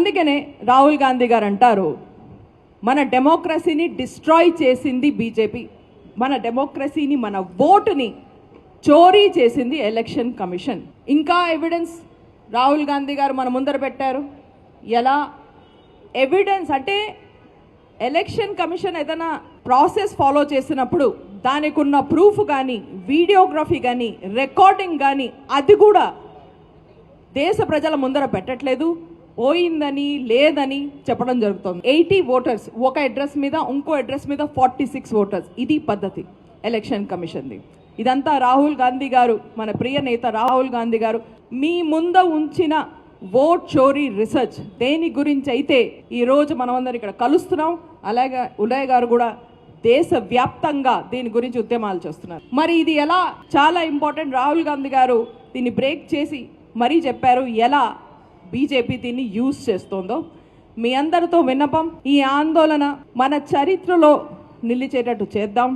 అందుకనే రాహుల్ గాంధీ గారు అంటారు మన డెమోక్రసీని డిస్ట్రాయ్ చేసింది బీజేపీ మన డెమోక్రసీని మన ఓటుని చోరీ చేసింది ఎలక్షన్ కమిషన్. ఇంకా ఎవిడెన్స్ రాహుల్ గాంధీ గారు మన ముందర పెట్టారు. ఎలా? ఎవిడెన్స్ అంటే ఎలక్షన్ కమిషన్ ఏదైనా ప్రాసెస్ ఫాలో చేసినప్పుడు దానికి ఉన్న ప్రూఫ్ కానీ వీడియోగ్రఫీ కానీ రికార్డింగ్ కానీ అది కూడా దేశ ప్రజల ముందర పెట్టట్లేదు. పోయిందని లేదని చెప్పడం జరుగుతుంది. ఎయిటీ ఓటర్స్ ఒక అడ్రస్ మీద ఇంకో అడ్రస్ మీద ఫార్టీ సిక్స్ ఓటర్స్ ఇది పద్ధతి. ఎలక్షన్ కమిషన్ది ఇదంతా రాహుల్ గాంధీ గారు మన ప్రియ నేత రాహుల్ గాంధీ గారు మీ ముంద ఉంచిన ఓట్ చోరీ రీసెర్చ్ దేని గురించి అయితే ఈరోజు మనమందరం ఇక్కడ కలుస్తున్నాం అలాగే ఉదయ్ గారు కూడా దేశవ్యాప్తంగా దీని గురించి ఉద్యమాలు చేస్తున్నారు. మరి ఇది ఎలా చాలా ఇంపార్టెంట్ రాహుల్ గాంధీ గారు దీన్ని బ్రేక్ చేసి మరీ చెప్పారు ఎలా బీజేపీ దీన్ని యూజ్ చేస్తోందో మీ అందరితో విన్నపం ఈ ఆందోళన మన చరిత్రలో నిలిచేటట్టు చేద్దాం.